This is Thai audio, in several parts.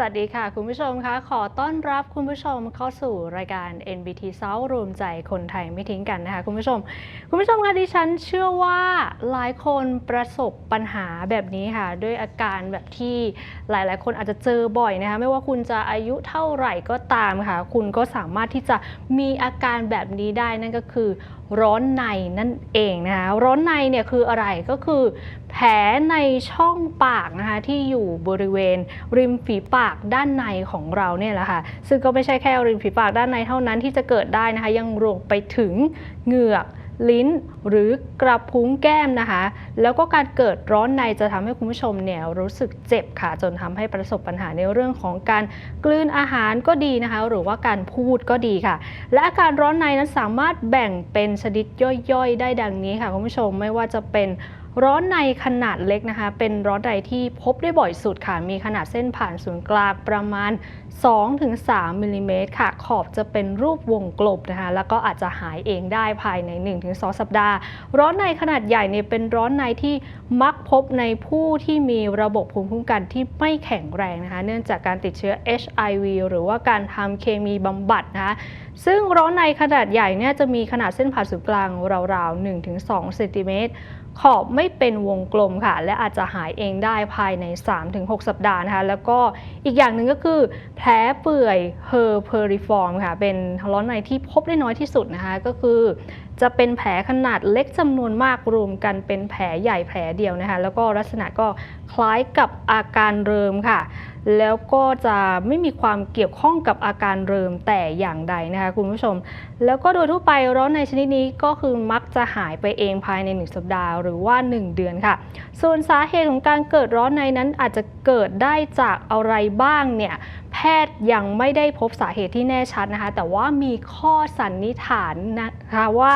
สวัสดีค่ะ คุณผู้ชมคะขอต้อนรับคุณผู้ชมเข้าสู่รายการ NBT South รวมใจคนไทยไม่ทิ้งกันนะคะ คุณผู้ชม คุณผู้ชมคะดิฉันเชื่อว่าหลายคนประสบปัญหาแบบนี้ค่ะ ด้วยอาการแบบที่หลาย ๆ คนอาจจะเจอบ่อยนะคะ ไม่ว่าคุณจะอายุเท่าไหร่ก็ตามค่ะ คุณก็สามารถที่จะมีอาการแบบนี้ได้นั่นก็คือ ร้อนในนั่นเองนะคะร้อนในเนี่ยคืออะไรก็คือแผลในช่องปากนะคะที่อยู่บริเวณริมฝีปากด้านในของเราเนี่ยแหละค่ะซึ่งก็ไม่ใช่แค่ริมฝีปากด้านในเท่านั้นที่จะเกิดได้นะคะยังรวมไปถึงเหงือก ลิ้น หรือกระพุ้งแก้มนะคะ แล้วก็การเกิดร้อนในจะทำให้คุณผู้ชมเนี่ยรู้สึกเจ็บค่ะ จนทำให้ประสบปัญหาในเรื่องของการกลืนอาหารก็ดีนะคะ หรือว่าการพูดก็ดีค่ะ และอาการร้อนในนั้นสามารถแบ่งเป็นชนิดย่อยๆ ได้ดังนี้ค่ะคุณผู้ชมไม่ว่าจะเป็น ร้อนในขนาดเล็กนะคะ เป็นร้อนในที่พบได้บ่อยสุดค่ะ มีขนาดเส้นผ่านศูนย์กลางประมาณ 2-3มิลลิเมตรค่ะ ขอบจะเป็นรูปวงกลมนะคะ แล้วก็อาจจะหายเองได้ภายใน 1-2 สัปดาห์ ร้อนในขนาดใหญ่เนี่ยเป็นร้อนในที่มักพบในผู้ที่มีระบบภูมิคุ้มกันที่ไม่แข็งแรงนะคะ เนื่องจากการติดเชื้อ HIV หรือว่าการทำเคมีบำบัดนะคะซึ่งร้อนในขนาดใหญ่เนี่ยจะมีขนาดเส้นผ่านศูนย์กลางราวๆ1-2เซนติเมตร ขอบไม่เป็นวงกลมค่ะ และอาจจะหายเองได้ภายใน 3-6 สัปดาห์นะคะ แล้วก็อีกอย่างหนึ่งก็คือแผลเปื่อยเฮอร์เพอริฟอร์มค่ะ เป็นร้อนในที่พบได้น้อยที่สุดนะคะ ก็คือจะเป็นแผลขนาดเล็กจำนวนมากรวมกันเป็นแผลใหญ่แผลเดียวนะคะ แล้วก็ลักษณะก็คล้ายกับอาการเริมค่ะ แล้วก็จะไม่มีความเกี่ยวข้องกับอาการเริมแต่อย่างใดนะคะคุณผู้ชม แล้วก็โดยทั่วไปร้อนในชนิดนี้ก็คือมักจะหายไปเองภายใน 1 สัปดาห์หรือว่า 1 เดือนค่ะ ส่วนสาเหตุของการเกิดร้อนในนั้นอาจจะเกิดได้จากอะไรบ้างเนี่ยแพทย์ยังไม่ได้พบสาเหตุที่แน่ชัดนะคะ แต่ว่ามีข้อสันนิษฐานนะคะว่า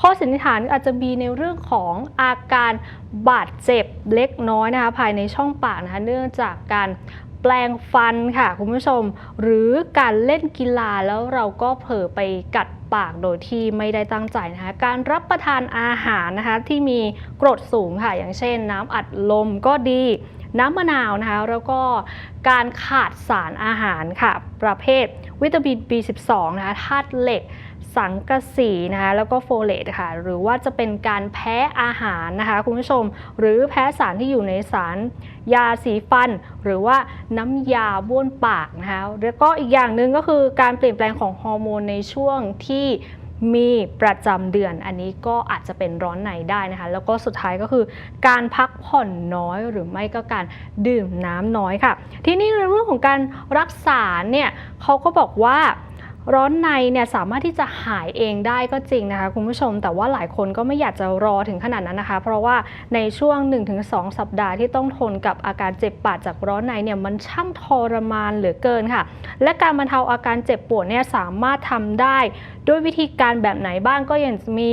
ข้อสันนิษฐานอาจจะมีในเรื่องของอาการบาดเจ็บเล็กน้อยนะคะภายในช่องปากนะคะเนื่องจากการแปลงฟันค่ะคุณผู้ชม หรือการเล่นกีฬาแล้วเราก็เผลอไปกัดปากโดยที่ไม่ได้ตั้งใจนะคะ การรับประทานอาหารนะคะที่มีกรดสูงค่ะ อย่างเช่นน้ำอัดลมก็ดี น้ำมะนาวนะคะแล้วก็การขาดสารอาหารค่ะ ประเภทวิตามิน B12 นะคะธาตุเหล็กสังกะสีนะคะแล้วก็โฟเลตค่ะหรือว่าจะเป็นการแพ้อาหารนะคะคุณผู้ชม หรือแพ้สารที่อยู่ในสารยาสีฟัน หรือว่าน้ำยาบ้วนปากนะคะแล้วก็อีกอย่างหนึ่งก็คือการเปลี่ยนแปลงของฮอร์โมนในช่วงที่ มีประจำเดือน อันนี้ก็อาจจะเป็นร้อนในได้นะคะ แล้วก็สุดท้ายก็คือการพักผ่อนน้อยหรือไม่ก็การดื่มน้ำน้อยค่ะ ทีนี้ในเรื่องของการรักษาเนี่ยเขาก็บอกว่า ร้อนในเนี่ยสามารถที่จะหายเองได้ก็จริงนะคะคุณผู้ชม แต่ว่าหลายคนก็ไม่อยากจะรอถึงขนาดนั้นนะคะ เพราะว่าในช่วง 1-2 สัปดาห์ที่ต้องทนกับอาการเจ็บปวดจากร้อนในเนี่ยมันช่างทรมานเหลือเกินค่ะ และการบรรเทาอาการเจ็บปวดเนี่ยสามารถทำได้ด้วยวิธีการแบบไหนบ้างก็อย่างมี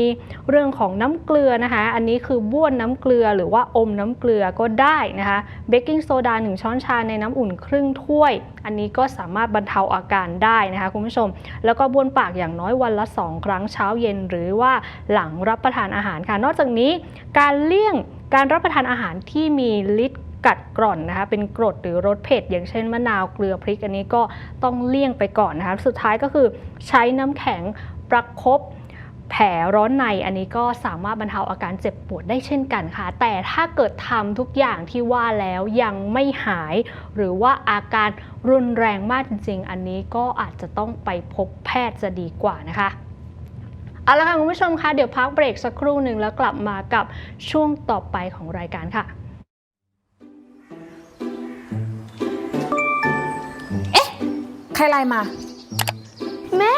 เรื่องของน้ำเกลือนะคะ อันนี้คือบ้วนน้ำเกลือหรือว่าอมน้ำเกลือก็ได้นะคะเบกกิ้งโซดา1ช้อนชาในน้ำอุ่นครึ่งถ้วย อันนี้ก็สามารถบรรเทาอาการได้นะคะคุณผู้ชมแล้วก็บ้วนปากอย่างน้อยวันละ 2 ครั้งเช้าเย็น หรือว่าหลังรับประทานอาหารค่ะ นอกจากนี้การเลี่ยงการรับประทานอาหารที่มีฤทธิ์กัดกร่อนนะคะเป็นกรดหรือรสเผ็ดอย่างเช่นมะนาวเกลือพริกอันนี้ก็ต้องเลี่ยงไปก่อนนะคะสุดท้ายก็คือใช้น้ำแข็งประคบ แผลร้อนในอันนี้ก็สามารถบรรเทาอาการเจ็บปวดได้เช่นกันค่ะ แต่ถ้าเกิดทำทุกอย่างที่ว่าแล้วยังไม่หาย หรือว่าอาการรุนแรงมากจริง ๆ อันนี้ก็อาจจะต้องไปพบแพทย์จะดีกว่านะคะเอาละค่ะคุณผู้ชมคะเดี๋ยวพักเบรกสักครู่หนึ่งแล้วกลับมากับช่วงต่อไปของรายการค่ะใครไลน์มา แม่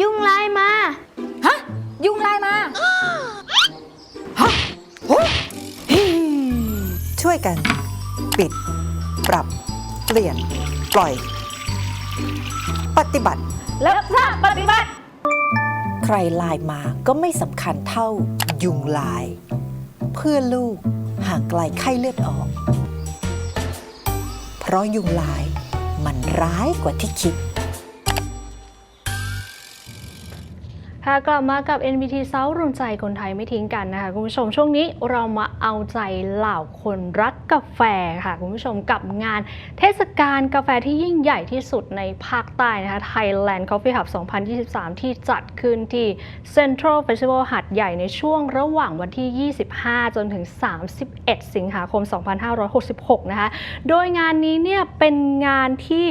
ยุงลายมาฮะ ยุงไลน์มาฮะโอ้ฮิช่วยกัน ปิด ปรับ เปลี่ยน ปล่อย ปฏิบัติแล้วถ้าปฏิบัติ ใครไลน์มาก็ไม่สำคัญเท่ายุงลาย เพื่อลูกห่างไกลไข้เลือดออก เพราะยุงลายมันร้ายกว่าที่คิด ค่ะกลับมากับ NBT เซารวมใจคนไทยไม่ทิ้งกันนะคะคุณผู้ชมช่วงนี้เรามาเอาใจเหล่าคนรักกาแฟค่ะคุณผู้ชมกับงานเทศกาลกาแฟที่ยิ่งใหญ่ที่สุดในภาคใต้นะคะ Thailand Coffee Hub 2023 ที่จัดขึ้นที่ Central Festival หัดใหญ่ในช่วงระหว่างวันที่ 25 จนถึง 31 สิงหาคม 2566 นะคะ โดยงานนี้เนี่ยเป็นงานที่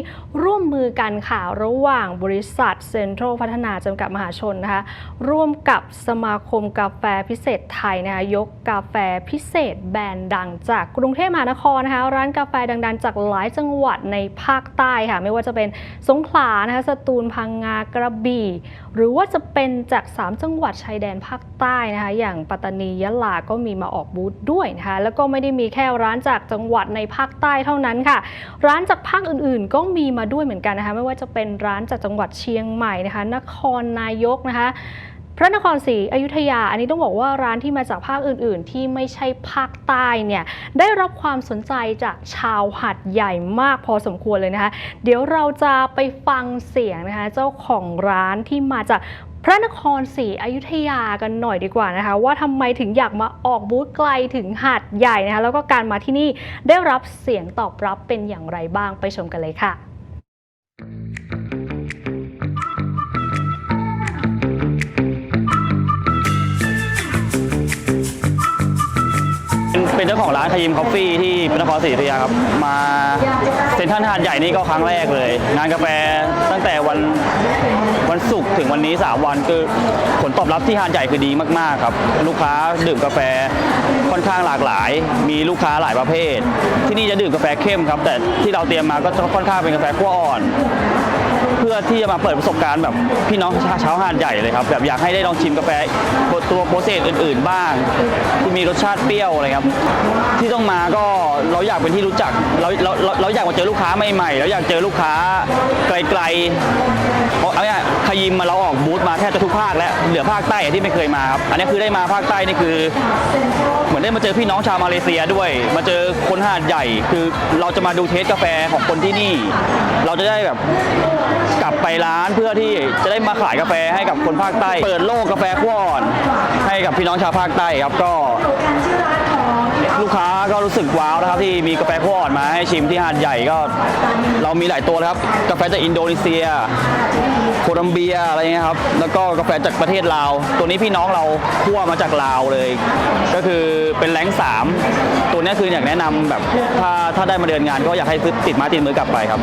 ร่วมมือกันค่ะระหว่างบริษัทเซ็นทรัลพัฒนาจำกัดมหาชนนะคะร่วมกับสมาคมกาแฟพิเศษไทยนะคะยกกาแฟพิเศษแบรนด์ดังจากกรุงเทพมหานครนะคะร้านกาแฟดังๆ จากหลายจังหวัดในภาคใต้ค่ะไม่ว่าจะเป็นสงขลานะคะสตูลพังงากระบี่ หรือว่าจะเป็นจาก 3 จังหวัดชายแดนภาคใต้นะคะอย่างปัตตานียะลาก็มีมาออกบูธด้วยนะคะแล้วก็ไม่ได้มีแค่ร้านจากจังหวัดในภาคใต้เท่านั้นค่ะ ร้านจากภาคอื่นๆ ก็มีมาด้วยเหมือนกันนะคะไม่ว่าจะเป็นร้านจากจังหวัดเชียงใหม่นะคะนครนายกนะคะพระนครศรีอยุธยา อันนี้ต้องบอกว่าร้านที่มาจากภาคอื่น ๆ ที่ไม่ใช่ภาคใต้เนี่ยได้รับความสนใจจากชาวหัดใหญ่มากพอสมควรเลยนะคะ เดี๋ยวเราจะไปฟังเสียงนะคะเจ้าของร้านที่มาจากพระนครศรีอยุธยากันหน่อยดีกว่านะคะ ว่าทำไมถึงอยากมาออกบูธไกลถึงหัดใหญ่นะคะ แล้วก็การมาที่นี่ได้รับเสียงตอบรับเป็นอย่างไรบ้างไปชมกันเลยค่ะ เป็นเจ้าของร้านขยิมคอฟฟี่ที่พระนครศรีอยุธยาครับ มาเซ็นทรัลหาดใหญ่นี่ก็ครั้งแรกเลย งานกาแฟตั้งแต่วันวันศุกร์ถึงวันนี้ 3 วันคือผลตอบรับที่หาดใหญ่คือดีมากๆครับ ลูกค้าดื่มกาแฟค่อนข้างหลากหลาย มีลูกค้าหลายประเภท ที่นี่จะดื่มกาแฟเข้มครับ แต่ที่เราเตรียมมาก็จะค่อนข้างเป็นกาแฟขั้วอ่อน พื่อที่จะมาเปิดประสบการณ์แบบพี่น้องชาวหาดใหญ่เลยครับแบบอยากให้ได้ลองชิมกาแฟตัวโปรเซสอื่น ๆ บ้างที่มีรสชาติเปรี้ยวอะไรครับ ที่ต้องมาก็เราอยากเป็นที่รู้จักเราเราเราเราอยากมาเจอลูกค้าใหม่ๆเราอยากเจอลูกค้าไกลๆเพราะเอาเนี่ยขยิมมาเราออกบูธมาแทบจะทุกภาคแล้วเหลือภาคใต้ที่ไม่เคยมาครับอันนี้คือได้มาภาคใต้นี่คือ เหมือนได้มาเจอพี่น้องชาวมาเลเซียด้วย มาเจอคนหาดใหญ่ คือเราจะมาดูเทสกาแฟของคนที่นี่ เราจะได้แบบกลับไปร้านเพื่อที่จะได้มาขายกาแฟให้กับคนภาคใต้ เปิดโลกกาแฟขั้วอ่อน ให้กับพี่น้องชาวภาคใต้ครับก็ ลูกค้าก็รู้สึกว้าวนะครับที่มีกาแฟขั้วอ่อนมาให้ชิมที่หาดใหญ่ก็ เรามีหลายตัวเลยครับ กาแฟจากอินโดนีเซีย โคลัมเบียอะไรเงี้ยครับ แล้วก็กาแฟจากประเทศลาว ตัวนี้พี่น้องเราคั่วมาจากลาวเลย ก็คือเป็นแรงสามตัวนี้คืออยากแนะนำแบบถ้าถ้าได้มาเดินงานก็อยากให้ซื้อติดม้ติดมือกลับไปครับ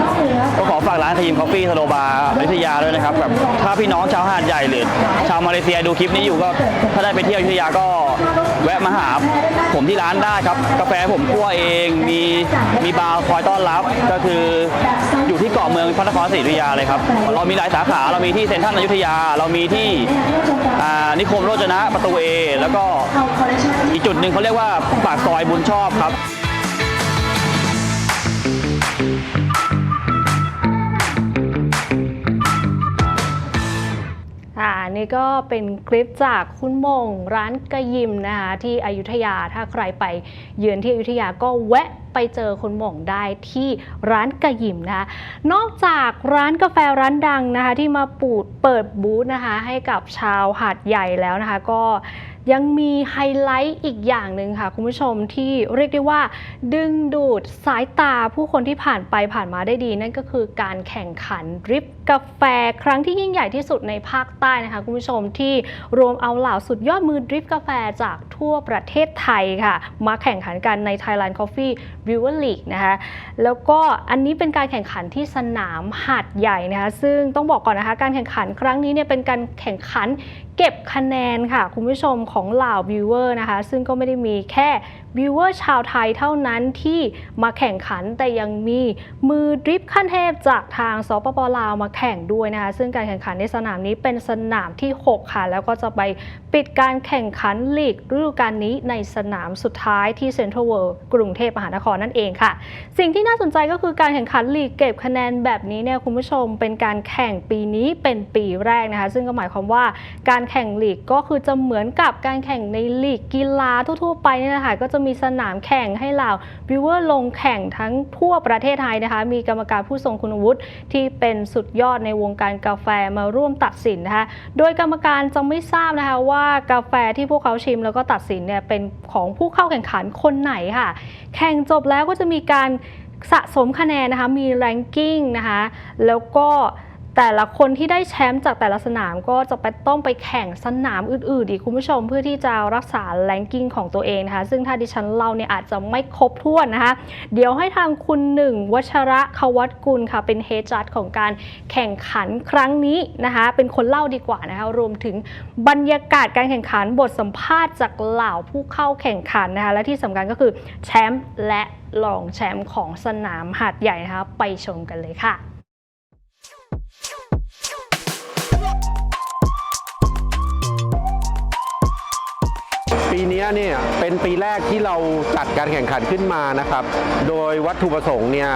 ก็ขอฝากร้านทีมคอฟฟี่สโลบาร์อยุธยาด้วยนะครับแบบถ้าพี่น้องชาวหาดใหญ่หรือชาวมาเลเซียดูคลิปนี้อยู่ก็ถ้าได้ไปเที่ยวอยุธยาก็แวะมาหาผมที่ร้านได้ครับกาแฟผมคั่วเองมีมีบาร์คอยต้อนรับ ก็คืออยู่ที่เกาะเมืองพระนครศรีอยุธยาเลยครับเรามีหลายสาขาเรามีที่เซ็นทรัลอยุธยา เรามีที่นิคมโรจนะประตูเอแล้วก็อีกจุดหนึ่งเขาเรียกว่าปากซอยบุญชอบครับ ค่ะนี่ก็เป็นคลิปจากคุณมงร้านกระยิมนะคะที่อยุธยาถ้าใครไปเยือนที่อยุธยาก็แวะไปเจอคุณหม่งได้ที่ร้านกระยิมนะคะนอกจากร้านกาแฟร้านดังนะคะที่มาปูดเปิดบูธนะคะให้กับชาวหาดใหญ่แล้วนะคะก็ ยังมีไฮไลท์อีกอย่างหนึ่งค่ะ คุณผู้ชมที่เรียกได้ว่า ดึงดูดสายตาผู้คนที่ผ่านไปผ่านมาได้ดี นั่นก็คือการแข่งขันดริฟกาแฟครั้งที่ยิ่งใหญ่ที่สุดในภาคใต้นะคะ คุณผู้ชมที่รวมเอาเหล่าสุดยอดมือดริฟกาแฟจากทั่วประเทศไทยค่ะ มาแข่งขันกันใน Thailand Coffee Brewer League นะคะแล้วก็อันนี้เป็นการแข่งขันที่สนามหาดใหญ่นะคะซึ่งต้องบอกก่อนนะคะ การแข่งขันครั้งนี้เนี่ยเป็นการแข่งขัน เก็บคะแนนค่ะ คุณผู้ชมของเหล่าวิวเวอร์นะคะ ซึ่งก็ไม่ได้มีแค่ วิวเวอร์ชาวไทยเท่านั้นที่มาแข่งขันแต่ยังมีมือดริฟต์ขั้นเทพจากทางสปปลาวมาแข่งด้วยนะคะซึ่งการแข่งขันในสนามนี้เป็นสนามที่ 6 ค่ะ แล้วก็จะไปปิดการแข่งขันลีกฤดูกาลนี้ในสนามสุดท้ายที่เซ็นทรัลเวิลด์กรุงเทพมหานครนั่นเองค่ะ สิ่งที่น่าสนใจก็คือการแข่งขันลีกเก็บคะแนนแบบนี้เนี่ยคุณผู้ชมเป็นการแข่งปีนี้เป็นปีแรกนะคะ ซึ่งก็หมายความว่าการแข่งลีกก็คือจะเหมือนกับการแข่งในลีกกีฬาทั่ว ๆ ไปนี่ยนะคะก็จะมีสนามแข่งให้เหล่าวิวเวอร์ลงแข่งทั้งทั่วประเทศไทยนะคะ มีกรรมการผู้ทรงคุณวุฒิที่เป็นสุดยอดในวงการกาแฟมาร่วมตัดสินนะคะ โดยกรรมการจะไม่ทราบนะคะว่ากาแฟที่พวกเขาชิมแล้วก็ตัดสินเนี่ยเป็นของผู้เข้าแข่งขันคนไหนค่ะ แข่งจบแล้วก็จะมีการสะสมคะแนนนะคะ มีแรงกิ้งนะคะ แล้วก็ แต่ละคนที่ได้แชมป์จากแต่ละสนามก็จะไปต้องไปแข่งสนามอื่นๆอีกคุณผู้ชมเพื่อที่จะรักษาแรงกิ้งของตัวเองนะคะ ซึ่งถ้าดิฉันเล่าเนี่ยอาจจะไม่ครบถ้วนนะคะ เดี๋ยวให้ทางคุณหนึ่งวัชระควัตกุลค่ะ เป็นเฮจัดของการแข่งขันครั้งนี้นะคะ เป็นคนเล่าดีกว่านะคะรวมถึงบรรยากาศการแข่งขันบทสัมภาษณ์จากเหล่าผู้เข้าแข่งขันนะคะและที่สำคัญก็คือแชมป์และรองแชมป์ของสนามหาดใหญ่นะคะไปชมกันเลยค่ะ ปีนี้เนี่ยเป็นปีแรกที่เราจัดการแข่งขันขึ้นมานะครับ โดยวัตถุประสงค์เนี่ย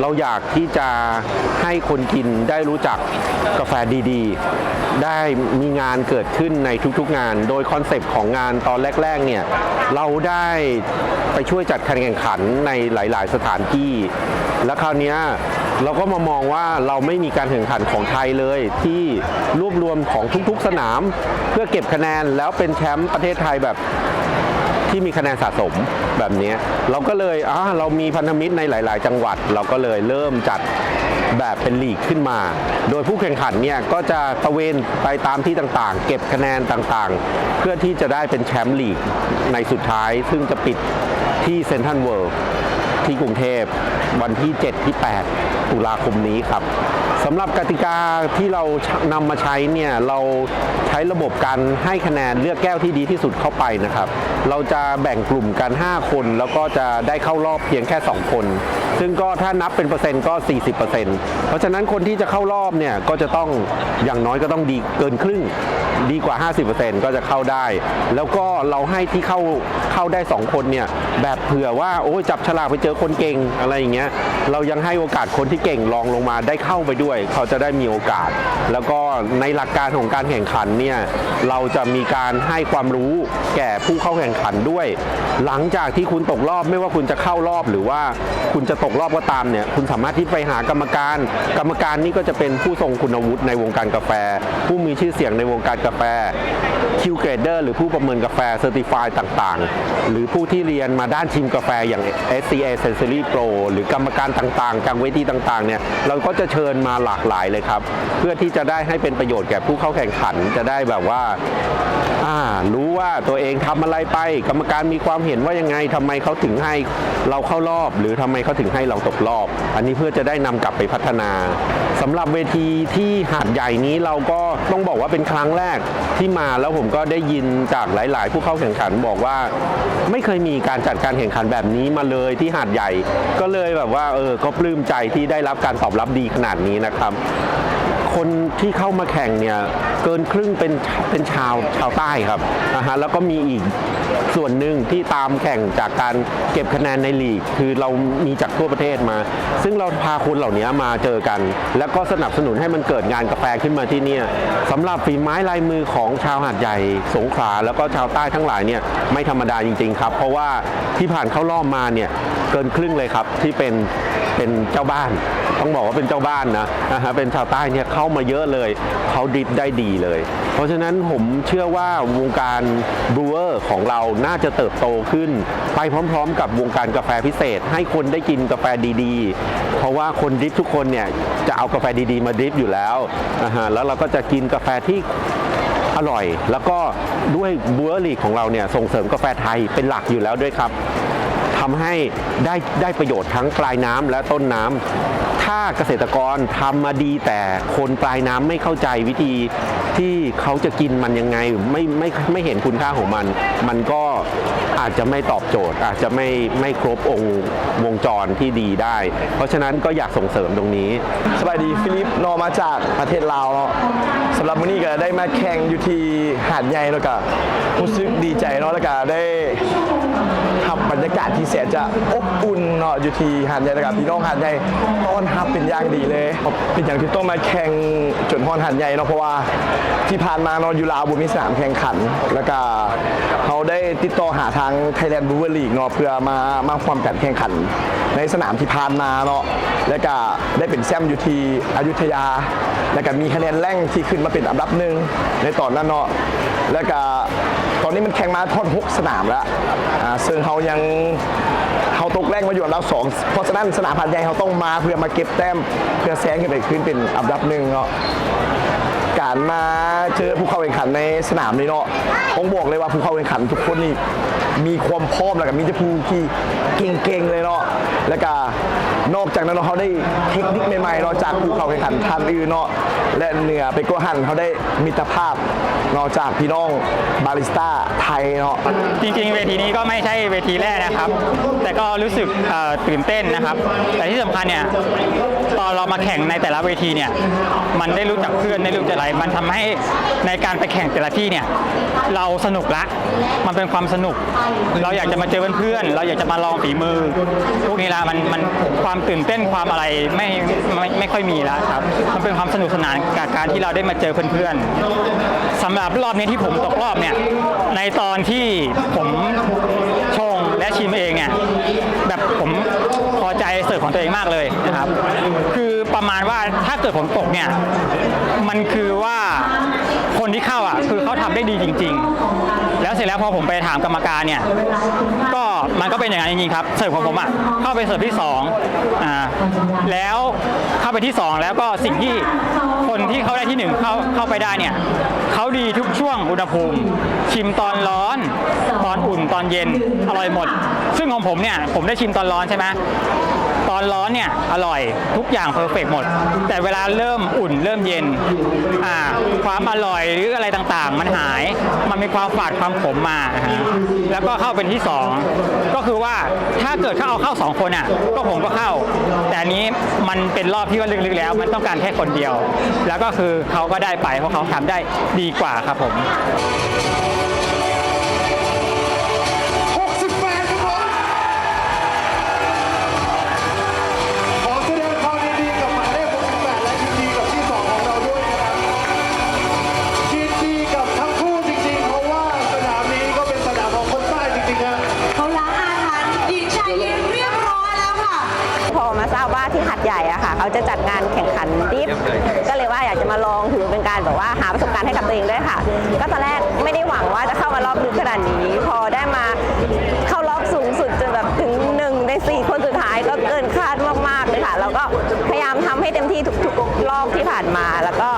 เราอยากที่จะให้คนกินได้รู้จักกาแฟดีๆ ได้มีงานเกิดขึ้นในทุกๆงาน โดยคอนเซปต์ของงานตอนแรกๆเนี่ยเราได้ไปช่วยจัดการแข่งขันในหลาย ๆ สถานที่ และคราวนี้เราก็มามองว่าเราไม่มีการแข่งขันของไทยเลย ที่รวบรวมของทุกๆสนาม เพื่อเก็บคะแนนแล้วเป็นแชมป์ประเทศไทยแบบที่มีคะแนนสะสมแบบนี้ เราก็เลยอ่าเรามีพันธมิตรในหลาย ๆ จังหวัด เราก็เลยเริ่มจัดแบบเป็นลีกขึ้นมา โดยผู้แข่งขันเนี่ยก็จะตะเวนไปตามที่ต่างๆ เก็บคะแนนต่างๆ เพื่อที่จะได้เป็นแชมป์ลีกในสุดท้าย ซึ่งจะปิดที่เซนทรัลเวิลด์ที่กรุงเทพ วันที่ 7 ที่ 8 ตุลาคมนี้ครับสำหรับกติกาที่เรานำมาใช้เนี่ยเราใช้ระบบการให้คะแนนเลือกแก้วที่ดีที่สุดเข้าไปนะครับ เราจะแบ่งกลุ่มกัน 5 คน แล้วก็จะได้เข้ารอบเพียงแค่ 2 คน ซึ่งก็ถ้านับเป็นเปอร์เซ็นต์ก็ 40%เพราะฉะนั้นคนที่จะเข้ารอบเนี่ยก็จะต้องอย่างน้อยก็ต้องดีเกินครึ่ง ดีกว่า 50%ก็จะเข้าได้ แล้วก็เราให้ที่เข้าเข้าได้ 2 คนเนี่ยแบบเผื่อว่าโอ้ยจับฉลากไปเจอคนเก่งอะไรอย่างเงี้ยเรายังให้โอกาสคนที่เก่งลองลงมาได้เข้าไปด้วย เขาจะได้มีโอกาส แล้วก็ในหลักการของการแข่งขันเนี่ยเราจะมีการให้ความรู้แก่ผู้เข้าแข่งขันด้วย หลังจากที่คุณตกรอบไม่ว่าคุณจะเข้ารอบหรือว่าคุณจะตกรอบก็ตามเนี่ยคุณสามารถที่ไปหากรรมการ กรรมการนี่ก็จะเป็นผู้ทรงคุณวุฒิในวงการกาแฟ ผู้มีชื่อเสียงในวงการกาแฟคิวเกรเดอร์หรือผู้ประเมินกาแฟเซอร์ติฟายต่างๆ หรือผู้ที่เรียนมาด้านชิมกาแฟอย่าง SCA Sensory Pro หรือกรรมการต่างๆจากเวทีต่างๆเนี่ยเราก็จะเชิญมาหลากหลายเลยครับ เพื่อที่จะได้ให้เป็นประโยชน์แก่ผู้เข้าแข่งขันจะได้แบบว่าอ่ารู้ว่าตัวเองทำอะไรไป กรรมการมีความเห็นว่ายังไงทำไมเขาถึงให้เราเข้ารอบ หรือทำไมเขาถึงให้เราตกรอบ อันนี้เพื่อจะได้นำกลับไปพัฒนาสำหรับเวทีที่หาดใหญ่นี้เราก็ต้องบอกว่าเป็นครั้งแรกที่มาแล้วผมก็ได้ยินจากหลาย ๆ ผู้เข้าแข่งขันบอกว่า ไม่เคยมีการจัดการแข่งขันแบบนี้มาเลยที่หาดใหญ่ ก็เลยแบบว่าเออก็ปลื้มใจที่ได้รับการตอบรับดีขนาดนี้นะครับคนที่เข้ามาแข่งเนี่ยเกินครึ่งเป็นเป็นชาวชาวใต้ครับนะฮะแล้วก็มีอีก ส่วนหนึ่งที่ตามแข่งจากการเก็บคะแนนในลีก คือเรามีจากทั่วประเทศมา ซึ่งเราพาคนเหล่านี้มาเจอกัน แล้วก็สนับสนุนให้มันเกิดงานกาแฟขึ้นมาที่นี่สำหรับฝีไม้ลายมือของชาวหาดใหญ่สงขลาแล้วก็ชาวใต้ทั้งหลายเนี่ยไม่ธรรมดาจริงๆครับ เพราะว่าที่ผ่านเข้ารอบมาเนี่ยเกินครึ่งเลยครับที่เป็น เป็นเจ้าบ้าน ต้องบอกว่าเป็นเจ้าบ้านนะนะฮะเป็นชาวใต้เนี่ยเข้ามาเยอะเลย เขาดริฟได้ดีเลย เพราะฉะนั้นผมเชื่อว่าวงการบรูเวอร์ของเราน่าจะเติบโตขึ้น ไปพร้อม ๆ กับวงการกาแฟพิเศษ ให้คนได้กินกาแฟดีๆ เพราะว่าคนดริฟทุกคนเนี่ยจะเอากาแฟดีๆ มาดริฟอยู่แล้วนะฮะแล้วเราก็จะกินกาแฟที่อร่อย แล้วก็ด้วยบัวลีกของเราเนี่ยส่งเสริมกาแฟไทยเป็นหลักอยู่แล้วด้วยครับ ทำให้ได้ได้ประโยชน์ทั้งปลายน้ำและต้นน้ำถ้าเกษตรกรทำมาดีแต่คนปลายน้ำไม่เข้าใจวิธีที่เขาจะกินมันยังไงไม่ไม่ไม่เห็นคุณค่าของมัน มันก็อาจจะไม่ตอบโจทย์ อาจจะไม่ไม่ครบองค์วงจรที่ดีได้ เพราะฉะนั้นก็อยากส่งเสริมตรงนี้ สบายดีฟิลิปนอมาจากประเทศลาวเนาะสำหรับมื้อนี้ก็ได้มาแข่งอยู่ที่หาดใหญ่แล้วก็รู้สึกดีใจเนาะแล้วก็ได้ากาศากาศที่แสนจะอบอุ่นเนาะอยู่ที่หาดใหญ่นะครับพี่น้องหาดใหญ่ต้อนรับเป็นอย่างดีเลยเป็นอย่างที่ต้องมาแข่งจนฮอนหาดใหญ่เนาะเพราะว่าที่ผ่านมาเนาะอยู่ลาวบุมีสนามแข่งขัน แล้วก็เขาได้ติดต่อหาทาง Thailand b r e w e r League เนาะเพื่อมามาความการแข่งขันในสนามที่ผ่านมาเนาะแล้วก็ได้เป็นแชมป์อยู่ที่อยุธยา แล้วก็มีคะแนนแร่งที่ขึ้นมาเป็นอันดับหนึ่งในตอนนั้นเนาะแล้วก็ นี้มันแข่งมาทอดหกสนามแล้วซึ่งเขายังเขาตกแรงมาอยู่อันดับสองเพราะฉะนั้นสนามพันใหญ่เขาต้องมาเพื่อมาเก็บแต้มเพื่อแซงขึ้นไปขึ้นเป็นอันดับหนึ่งเนาะการมาเจอผู้เข้าแข่งขันในสนามนี้เนาะต้องบอกเลยว่าผู้เข้าแข่งขันทุกคนนี่มีความพร้อมแล้วก็มีแต่ผู้ที่เก่งๆเลยเนาะแล้วก็นอกจากนั้นเขาได้เทคนิคใหม่ๆเนาะจากผู้เข้าแข่งขันท่านอื่นเนาะและเหนือไปกว่าหันเขาได้มิตรภาพ นอกจากพี่น้องบาริสต้าไทยเนาะจริงๆ เวทีนี้ก็ไม่ใช่เวทีแรกนะครับ แต่ก็รู้สึกตื่นเต้นนะครับ แต่ที่สำคัญเนี่ยตอนเรามาแข่งในแต่ละเวทีเนี่ยมันได้รู้จักเพื่อนได้รู้จักอะไร มันทำให้ในการไปแข่งแต่ละที่เนี่ยเราสนุกละ มันเป็นความสนุก เราอยากจะมาเจอเพื่อนๆเราอยากจะมาลองฝีมือพวกนี้ละมันมันความตื่นเต้นความอะไรไม่ไม่ไม่ค่อยมีแล้วครับมันเป็นความสนุกสนานกับการที่เราได้มาเจอเพื่อนๆสำหรับรอบนี้ที่ผมตกรอบเนี่ย ในตอนที่ผมชงและชิมเองเนี่ย แบบผมพอใจเสิร์ฟของตัวเองมากเลยนะครับ คือประมาณว่าถ้าเกิดผมตกเนี่ย มันคือว่าคนที่เข้าอะ คือเขาทำได้ดีจริง ๆ แล้วเสร็จแล้วพอผมไปถามกรรมการเนี่ย ก็มันก็เป็นอย่างนั้นจริงๆครับเสิร์ฟของผมอะเข้าไปเสิร์ฟที่2อ่าแล้วเข้าไปที่ 2 แล้วก็สิ่งที่คนที่เข้าได้ที่ 1 เข้าเข้าไปได้เนี่ยเขาดีทุกช่วงอุณหภูมิ ชิมตอนร้อน ตอนอุ่นตอนเย็นอร่อยหมด ซึ่งของผมเนี่ยผมได้ชิมตอนร้อนใช่ไหม อนร้อนเนี่ยอร่อยทุกอย่างเพอร์เฟกหมด แต่เวลาเริ่มอุ่นเริ่มเย็นอ่าความอร่อยหรืออะไรต่างๆ มันหายมันมีความฝาดความขมมาฮะแล้วก็เข้าเป็นที่สองก็คือว่าถ้าเกิดเขาเอาเข้าสองคนอะก็ผมก็เข้า แต่อันนี้มันเป็นรอบที่ว่าลึกๆแล้ว มันต้องการแค่คนเดียว แล้วก็คือเขาก็ได้ไปเพราะเขาทำได้ดีกว่าครับผม จะมาลองถือเป็นการแบบว่าหาประสบการณ์ให้กับตัวเองด้วยค่ะ ก็ตอนแรกไม่ได้หวังว่าจะเข้ามารอบลึกขนาดนี้ พอได้มาเข้ารอบสูงสุดจนแบบถึงหนึ่งในสี่คนสุดท้ายก็เกินคาดมากๆเลยค่ะ แล้วก็พยายามทำให้เต็มที่ทุกๆรอบที่ผ่านมา แล้วก็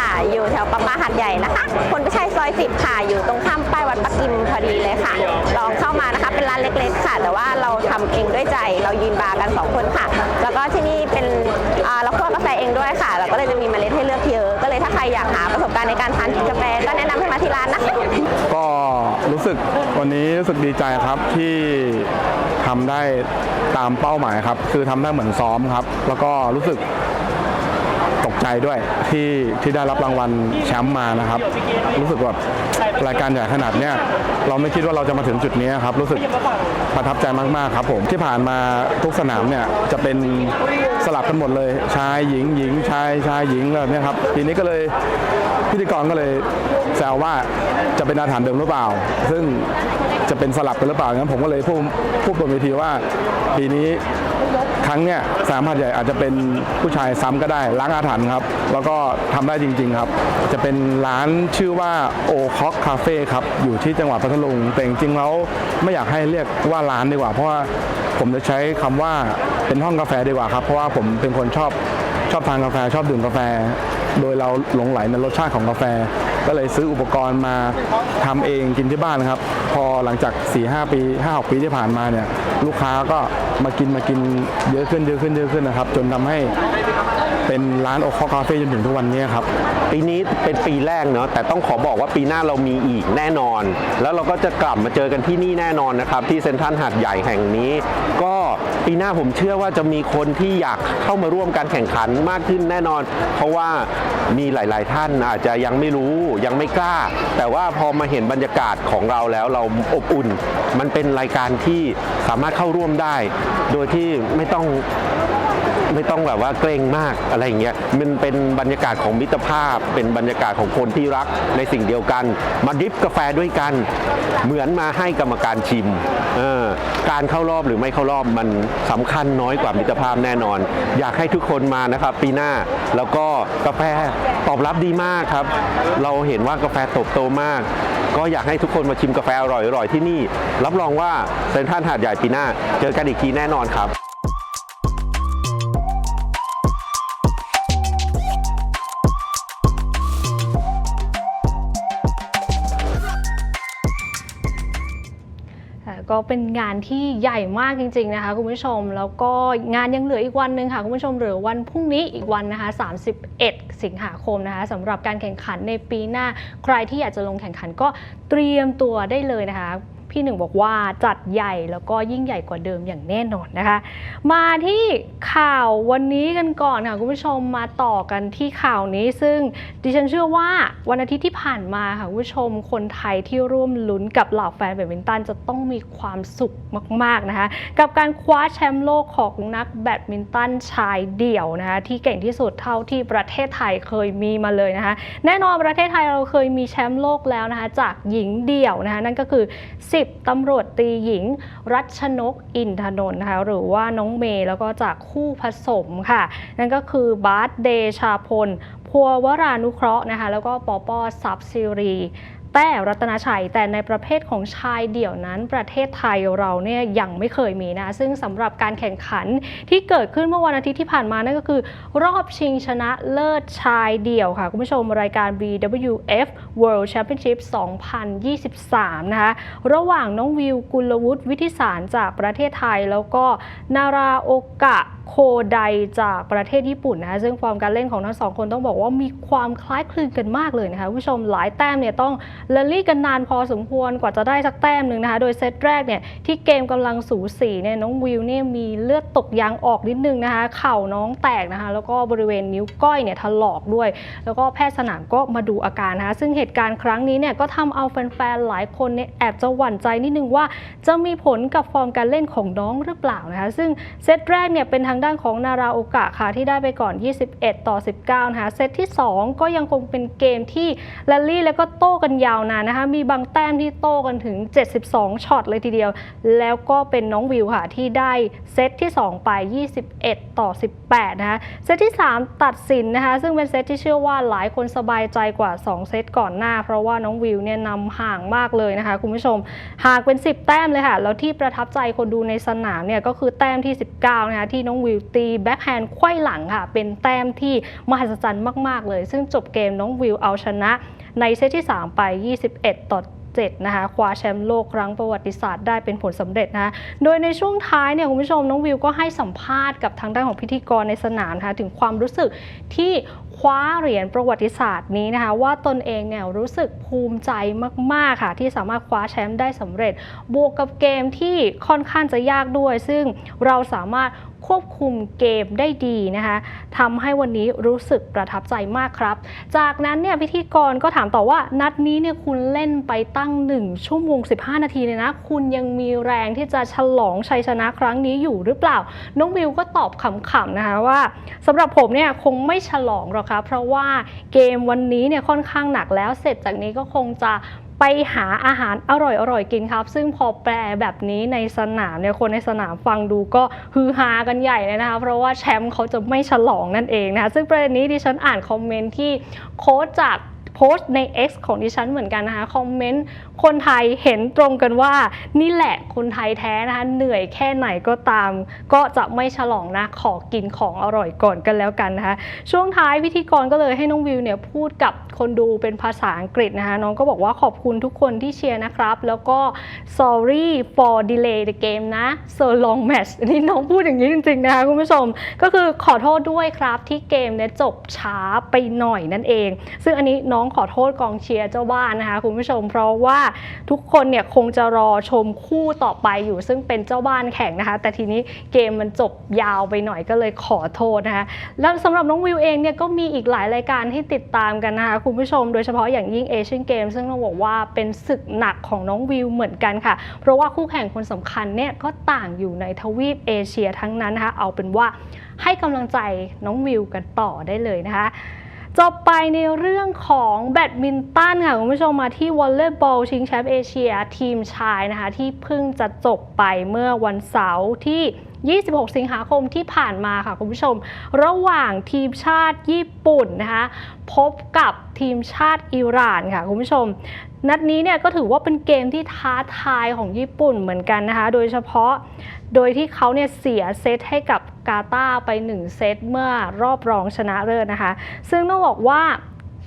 ค่ะ อยู่แถวปะปาหัดใหญ่นะคะ คนไม่ใช่ซอยสิบค่ะ อยู่ตรงข้ามป้ายวัดปักกิมพอดีเลยค่ะ ลองเข้ามานะคะ เป็นร้านเล็กๆ ค่ะ แต่ว่าเราทำเองด้วยใจ เรายืนบาร์กัน 2 คนค่ะ แล้วก็ที่นี่เป็นเราคั่วกาแฟเองด้วยค่ะ เราก็เลยจะมีเมล็ดให้เลือกเยอะ ก็เลยถ้าใครอยากหาประสบการณ์ในการทานกาแฟก็แนะนำให้มาที่ร้านนะคะ ก็รู้สึกวันนี้รู้สึกดีใจครับที่ทำได้ตามเป้าหมายครับ คือทำได้เหมือนซ้อมครับ แล้วก็รู้สึก ใจด้วยที่ที่ได้รับรางวัลแชมป์มานะครับ รู้สึกแบบรายการใหญ่ขนาดเนี้ยเราไม่คิดว่าเราจะมาถึงจุดนี้ครับ รู้สึกประทับใจมากๆครับผมที่ผ่านมาทุกสนามเนี่ยจะเป็นสลับกันหมดเลยชายหญิงหญิงชายชายหญิงแบบเนี้ยครับทีนี้ก็เลยพิธีกรก็เลยแซวว่าจะเป็นอาถรรพ์เดิมหรือเปล่า ซึ่งจะเป็นสลับกันหรือเปล่างั้นผมก็เลยพูดพูดบนเวทีว่าปีนี้ รั้งเนี้ยสามพันใหญ่อาจจะเป็นผู้ชายซ้ำก็ได้ล้างอาถรรพ์ครับ แล้วก็ทำได้จริง ๆ ครับ จะเป็นร้านชื่อว่าโอคอกคาเฟ่ครับ อยู่ที่จังหวัดพัทลุง แต่จริงๆแล้วไม่อยากให้เรียกว่าร้านดีกว่า เพราะว่าผมจะใช้คำว่าเป็นห้องกาแฟดีกว่าครับ เพราะว่าผมเป็นคนชอบชอบทานกาแฟชอบดื่มกาแฟ โดยเราหลงไหลในรสชาติของกาแฟ ก็เลยซื้ออุปกรณ์มาทำเองกินที่บ้านครับ พอหลังจาก 4-5 ปี5-6ปีที่ผ่านมาเนี่ยลูกค้าก็มากินมากินเยอะขึ้นเยอะขึ้นเยอะขึ้นนะครับ จนทำให้ เป็นร้านโอคอคาเฟ่จนถึงทุกวันนี้ครับ ปีนี้เป็นปีแรกเนาะแต่ต้องขอบอกว่าปีหน้าเรามีอีกแน่นอน แล้วเราก็จะกลับมาเจอกันที่นี่แน่นอนนะครับที่เซ็นทรัลหาดใหญ่แห่งนี้ ก็ปีหน้าผมเชื่อว่าจะมีคนที่อยากเข้ามาร่วมการแข่งขันมากขึ้นแน่นอน เพราะว่ามีหลาย ๆ ท่านอาจจะยังไม่รู้ยังไม่กล้า แต่ว่าพอมาเห็นบรรยากาศของเราแล้วเราอบอุ่น มันเป็นรายการที่สามารถเข้าร่วมได้ โดยที่ไม่ต้อง ไม่ต้องแบบว่าเกรงมากอะไรอย่างเงี้ยมันเป็นบรรยากาศของมิตรภาพ เป็นบรรยากาศของคนที่รักในสิ่งเดียวกัน มาดริฟกาแฟด้วยกัน เหมือนมาให้กรรมการชิมเออการเข้ารอบหรือไม่เข้ารอบมันสำคัญน้อยกว่ามิตรภาพแน่นอน อยากให้ทุกคนมานะครับ ปีหน้าแล้วก็กาแฟตอบรับดีมากครับ เราเห็นว่ากาแฟโตบโตมาก ก็อยากให้ทุกคนมาชิมกาแฟอร่อยๆที่นี่ รับรองว่าเซ็นทรัลหาดใหญ่ปีหน้า เจอกันอีกทีแน่นอนครับ ก็เป็นงานที่ใหญ่มากจริง ๆ นะคะคุณผู้ชม แล้วก็งานยังเหลืออีกวันหนึ่งค่ะคุณผู้ชมเหลือวันพรุ่งนี้อีกวันนะคะ 31 สิงหาคมนะคะสำหรับการแข่งขันในปีหน้า ใครที่อยากจะลงแข่งขันก็เตรียมตัวได้เลยนะคะ พี่หนึ่งบอกว่าจัดใหญ่แล้วก็ยิ่งใหญ่กว่าเดิมอย่างแน่นอนนะคะ มาที่ข่าววันนี้กันก่อนค่ะคุณผู้ชมมาต่อกันที่ข่าวนี้ ซึ่งดิฉันเชื่อว่าวันอาทิตย์ที่ผ่านมาค่ะคุณผู้ชมคนไทยที่ร่วมลุ้นกับเหล่าแฟนแบดมินตันจะต้องมีความสุขมาก ๆนะคะ กับการคว้าแชมป์โลกของนักแบดมินตันชายเดี่ยวนะคะที่เก่งที่สุดเท่าที่ประเทศไทยเคยมีมาเลยนะคะ แน่นอนประเทศไทยเราเคยมีแชมป์โลกแล้วนะคะจากหญิงเดี่ยวนะคะนั่นก็คือ10ตำรวจตีหญิง รัชนกอินทนนท์นะคะหรือว่าน้องเมย์แล้วก็จากคู่ผสมค่ะ นั่นก็คือบาสเดชาพลพัววรานุเคราะห์นะคะแล้วก็ปอปอซับซีรี แต่รัตนาชัย แต่ในประเภทของชายเดี่ยวนั้น ประเทศไทยเราเนี่ยยังไม่เคยมีนะ ซึ่งสำหรับการแข่งขันที่เกิดขึ้นเมื่อวันอาทิตย์ที่ผ่านมานั่นก็คือ รอบชิงชนะเลิศชายเดี่ยวค่ะ คุณผู้ชมรายการ BWF World Championship 2023 นะคะ ระหว่างน้องวิวกุลวุฒิวิทิสารจากประเทศไทย แล้วก็นาราโอกะโคไดจากประเทศญี่ปุ่นนะคะซึ่งฟอร์มการเล่นของทั้งสองคนต้องบอกว่ามีความคล้ายคลึงกันมากเลยนะคะคุณผู้ชมหลายแต้มเนี่ยต้องลลี่กันนานพอสมควรกว่าจะได้สักแต้มหนึ่งนะคะ โดยเซตแรกเนี่ยที่เกมกำลังสูสีเนี่ยน้องวิวเนี่ยมีเลือดตกยางออกนิดนึงนะคะ เข่าน้องแตกนะคะ แล้วก็บริเวณนิ้วก้อยเนี่ยถลอกด้วย แล้วก็แพทย์สนามก็มาดูอาการนะคะ ซึ่งเหตุการณ์ครั้งนี้เนี่ยก็ทำเอาแฟนๆหลายคนเนี่ยแอบจะหวั่นใจนิดนึงว่า จะมีผลกับฟอร์มการเล่นของน้องหรือเปล่านะคะ ซึ่งเซตแรกเนี่ยเป็นทางด้านของนาราโอกะค่ะที่ได้ไปก่อน 21 ต่อ 19 นะคะ เซตที่ 2 ก็ยังคงเป็นเกมที่แลลี่แล้วก็โต้กันยาวนานนะคะมีบางแต้มที่โต้กันถึง 72ช็อตเลยทีเดียว แล้วก็เป็นน้องวิวค่ะที่ได้เซตที่ 2 ไป 21 ต่อ 18 นะคะเซตที่ 3 ตัดสินนะคะซึ่งเป็นเซตที่เชื่อว่าหลายคนสบายใจกว่า 2 เซตก่อนหน้า เพราะว่าน้องวิวเนี่ยนำห่างมากเลยนะคะคุณผู้ชมห่างเป็น 10 แต้มเลยค่ะ แล้วที่ประทับใจคนดูในสนามเนี่ยก็คือแต้มที่ 19 นะคะที่น้องวิวตีแบ็คแฮนด์ไขว้หลังค่ะ เป็นแต้มที่มหัศจรรย์มาก ๆ เลย ซึ่งจบเกมน้องวิวเอาชนะ ในเซตที่ 3 ไป 21 ต่อ7นะคะคว้าแชมป์โลกครั้งประวัติศาสตร์ได้เป็นผลสำเร็จนะะโดยในช่วงท้ายเนี่ยคุณผู้ชมน้องวิวก็ให้สัมภาษณ์กับทางด้านของพิธีกรในสนามนะคะถึงความรู้สึกที่คว้าเหรียญประวัติศาสตร์นี้นะคะว่าตนเองเนี่ยรู้สึกภูมิใจมาก ๆ ค่ะ ที่สามารถคว้าแชมป์ได้สำเร็จ บวกกับเกมที่ค่อนข้างจะยากด้วย ซึ่งเราสามารถ ควบคุมเกมได้ดีนะคะทำให้วันนี้รู้สึกประทับใจมากครับ จากนั้นเนี่ยพิธีกรก็ถามต่อว่านัดนี้เนี่ยคุณเล่นไปตั้ง 1 ชั่วโมง 15 นาทีเลยนะ คุณยังมีแรงที่จะฉลองชัยชนะครั้งนี้อยู่หรือเปล่า น้องวิวก็ตอบขำๆนะคะว่าสำหรับผมเนี่ยคงไม่ฉลองหรอกครับเพราะว่าเกมวันนี้เนี่ยค่อนข้างหนักแล้วเสร็จจากนี้ก็คงจะ ไปหาอาหารอร่อยๆกินครับ ซึ่งพอแปลแบบนี้ในสนามเนี่ยคนในสนามฟังดูก็ฮือฮากันใหญ่เลยนะคะ เพราะว่าแชมป์เขาจะไม่ฉลองนั่นเองนะคะซึ่งประเด็นนี้ดิฉันอ่านคอมเมนต์ที่โค้ชจาก พพสต์ใน X ของดิฉันเหมือนกันนะคะคอมเมนต์คนไทยเห็นตรงกันว่า นี่แหละคนไทยแท้นะคะเหนื่อยแค่ไหนก็ตาม ก็จะไม่ฉลองนะขอกินของอร่อยก่อนกันแล้วกันนะคะช่วงท้ายพิธีกรก็เลยให้น้องวิวเนี่ยพูดกับคนดูเป็นภาษาอังกฤษนะคะน้องก็บอกว่าขอบคุณทุกคนที่เชียร์นะครับ แล้วก็ sorry for delay the game นะ so long match อันนี่น้องพูดอย่างนี้จริงๆนะคะคุณผู้ชม ก็คือขอโทษด้วยครับที่เกมเนี่ยจบช้าไปหน่อยนั่นเอง ซึ่งอันนี้น้องขอโทษกองเชียร์เจ้าบ้านนะคะคุณผู้ชม เพราะว่าทุกคนเนี่ยคงจะรอชมคู่ต่อไปอยู่ ซึ่งเป็นเจ้าบ้านแข่งนะคะ แต่ทีนี้เกมมันจบยาวไปหน่อยก็เลยขอโทษนะคะแล้วสำหรับน้องวิวเองเนี่ยก็มีอีกหลายรายการให้ติดตามกันนะคะคุณผู้ชม โดยเฉพาะอย่างยิ่งเอเชียนเกมซึ่งต้องบอกว่าเป็นศึกหนักของน้องวิวเหมือนกันค่ะ เพราะว่าคู่แข่งคนสำคัญเนี่ยก็ต่างอยู่ในทวีปเอเชียทั้งนั้นนะคะเอาเป็นว่าให้กำลังใจน้องวิวกันต่อได้เลยนะคะ จบไปในเรื่องของแบดมินตันค่ะคุณผู้ชมมาที่วอลเลย์บอลชิงแชมป์เอเชียทีมชายนะคะ ที่เพิ่งจะจบไปเมื่อวันเสาร์ที่ 26 สิงหาคมที่ผ่านมาค่ะคุณผู้ชม ระหว่างทีมชาติญี่ปุ่นนะคะ พบกับทีมชาติอิหร่านค่ะคุณผู้ชม นัดนี้เนี่ยก็ถือว่าเป็นเกมที่ท้าทายของญี่ปุ่นเหมือนกันนะคะ โดยเฉพาะโดยที่เขาเนี่ยเสียเซตให้กับกาตาร์ไป 1 เซตเมื่อรอบรองชนะเลิศนะคะ ซึ่งต้องบอกว่า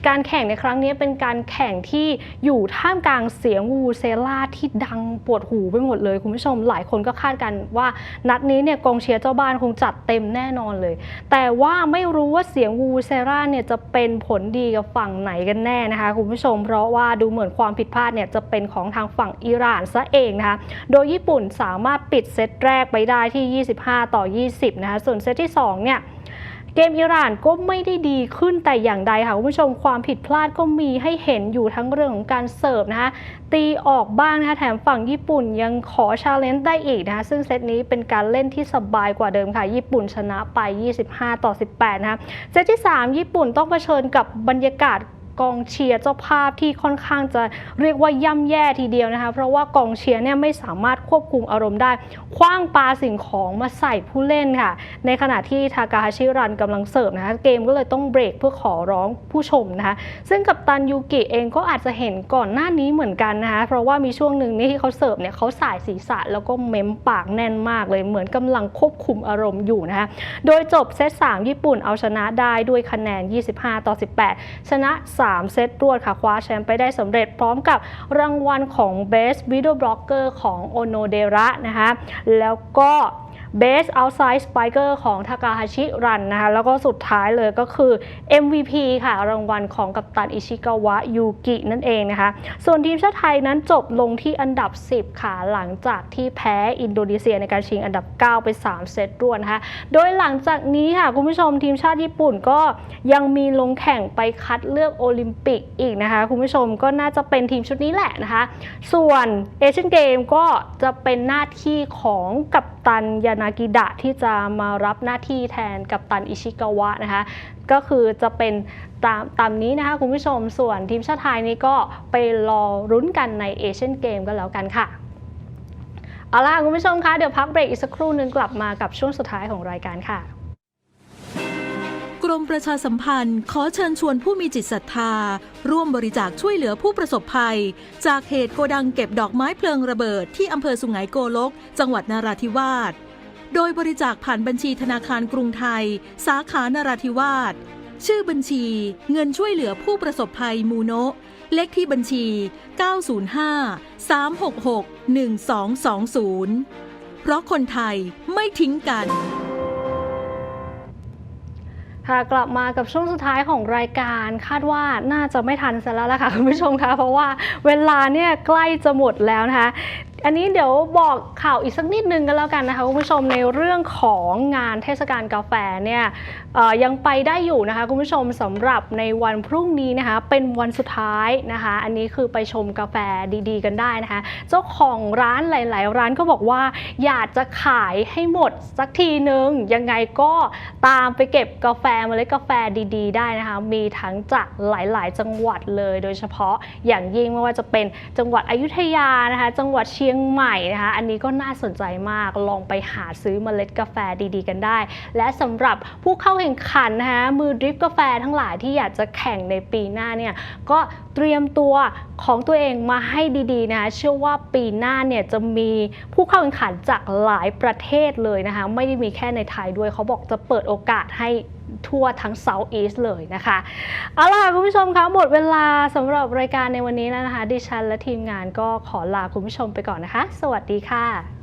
การแข่งในครั้งนี้เป็นการแข่งที่อยู่ท่ามกลางเสียงวูเซล่าที่ดังปวดหูไปหมดเลยคุณผู้ชม หลายคนก็คาดกันว่า นัดนี้เนี่ยกองเชียร์เจ้าบ้านคงจัดเต็มแน่นอนเลย แต่ว่าไม่รู้ว่าเสียงวูเซล่าเนี่ยจะเป็นผลดีกับฝั่งไหนกันแน่นะคะคุณผู้ชม เพราะว่าดูเหมือนความผิดพลาดเนี่ยจะเป็นของทางฝั่งอิหร่านซะเองนะคะ โดยญี่ปุ่นสามารถปิดเซตแรกไปได้ที่ 25 ต่อ 20 นะคะ ส่วนเซตที่2เนี่ย เกมอิหร่านก็ไม่ได้ดีขึ้นแต่อย่างใดค่ะคุณผู้ชมความผิดพลาดก็มีให้เห็นอยู่ทั้งเรื่องของการเสิร์ฟนะคะตีออกบ้างนะคะแถมฝั่งญี่ปุ่นยังขอชาเลนจ์ได้อีกนะคะซึ่งเซตนี้เป็นการเล่นที่สบายกว่าเดิมค่ะ ญี่ปุ่นชนะไป 25 ต่อ 18 นะคะเซตที่ 3 ญี่ปุ่นต้องเผชิญกับบรรยากาศ กองเชียร์เจ้าภาพที่ค่อนข้างจะเรียกว่าย่ำแย่ทีเดียวนะคะ เพราะว่ากองเชียร์เนี่ยไม่สามารถควบคุมอารมณ์ได้ คว้างปาสิ่งของมาใส่ผู้เล่นค่ะ ในขณะที่ทากาฮาชิรันกำลังเสิร์ฟนะคะเกมก็เลยต้องเบรกเพื่อขอร้องผู้ชมนะคะ ซึ่งกับตันยูกิเองก็อาจจะเห็นก่อนหน้านี้เหมือนกันนะคะเพราะว่ามีช่วงหนึ่งนี่ที่เขาเสิร์ฟเนี่ยเขาสายศีรษะแล้วก็เม้มปากแน่นมากเลยเหมือนกำลังควบคุมอารมณ์อยู่นะคะโดยจบเซต3ญี่ปุ่นเอาชนะได้ด้วยคะแนน 25 ต่อ 18 ชนะ3เซตรวดค่ะคว้าแชมป์ไปได้สำเร็จพร้อมกับรางวัลของ Best Video Blogger ของโอโนเดระนะคะแล้วก็ Best Outside Spiker ของทากาฮาชิรันนะคะแล้วก็สุดท้ายเลยก็คือ MVP ค่ะรางวัลของกัปตันอิชิกาวะยูกินั่นเองนะคะ ส่วนทีมชาติไทยนั้นจบลงที่อันดับ 10 ค่ะ หลังจากที่แพ้อินโดนีเซียในการชิงอันดับ 9 ไป 3 เซตรวดนะคะ โดยหลังจากนี้ค่ะ คุณผู้ชมทีมชาติญี่ปุ่นก็ยังมีลงแข่งไปคัดเลือกโอลิมปิกอีกนะคะ คุณผู้ชมก็น่าจะเป็นทีมชุดนี้แหละนะคะ ส่วนเอเชียนเกมก็จะเป็นหน้าที่ของกัปตันยานากิดะที่จะมารับหน้าที่แทนกัปตันอิชิกาวะนะคะก็คือจะเป็นตามตามนี้นะคะคุณผู้ชมส่วนทีมชาติไทยนี่ก็ไปรอรุ้นกันในเอเชียนเกมก็แล้วกันค่ะเอาล่ะคุณผู้ชมคะเดี๋ยวพักเบรกอีกสักครู่นึงกลับมากับช่วงสุดท้ายของรายการค่ะ กรมประชาสัมพันธ์ ขอเชิญชวนผู้มีจิตศรัทธา ร่วมบริจาคช่วยเหลือผู้ประสบภัย จากเหตุโกดังเก็บดอกไม้เพลิงระเบิดที่อำเภอสุไหงโกลก จังหวัดนาราธิวาส โดยบริจาคผ่านบัญชีธนาคารกรุงไทย สาขานราธิวาส ชื่อบัญชีเงินช่วยเหลือผู้ประสบภัยมูโนะ เลขที่บัญชี 905 366 1220 เพราะคนไทยไม่ทิ้งกันค่ะกลับมากับช่วงสุดท้ายของรายการคาดว่าน่าจะไม่ทันซะแล้วล่ะค่ะคุณผู้ชมคะเพราะว่าเวลาเนี่ยใกล้จะหมดแล้วนะคะ อันนี้เดี๋ยวบอกข่าวอีกสักนิดนึงกันแล้วกันนะคะคุณผู้ชมในเรื่องของงานเทศกาลกาแฟเนี่ยยังไปได้อยู่นะคะคุณผู้ชมสำหรับในวันพรุ่งนี้นะคะเป็นวันสุดท้ายนะคะ อันนี้คือไปชมกาแฟดีๆ กันได้นะคะ เจ้าของร้านหลาย ๆ ร้านก็บอกว่า อยากจะขายให้หมดสักทีนึงยังไงก็ตามไปเก็บกาแฟเมล็ดกาแฟดีๆ ได้นะคะ มีทั้งจากหลาย ๆ จังหวัดเลย โดยเฉพาะอย่างยิ่งไม่ว่าจะเป็นจังหวัดอยุธยานะคะ จังหวัดเชียงยงใหม่นะคะ อันนี้ก็น่าสนใจมาก ลองไปหาซื้อเมล็ดกาแฟดีๆ กันได้ และสำหรับผู้เข้าแข่งขันนะคะมือดริฟกาแฟทั้งหลายที่อยากจะแข่งในปีหน้าเนี่ยก็เตรียมตัวของตัวเองมาให้ดีๆนะคะเชื่อว่าปีหน้าเนี่ยจะมีผู้เข้าแข่งขันจากหลายประเทศเลยนะคะ ไม่ได้มีแค่ในไทยด้วยเขาบอกจะเปิดโอกาสให้ ทั่วทั้งเซาท์อีสเลยนะคะเอาล่ะคุณผู้ชมคะหมดเวลาสำหรับรายการในวันนี้แล้วนะคะ ดิฉันและทีมงานก็ขอลาคุณผู้ชมไปก่อนนะคะ สวัสดีค่ะ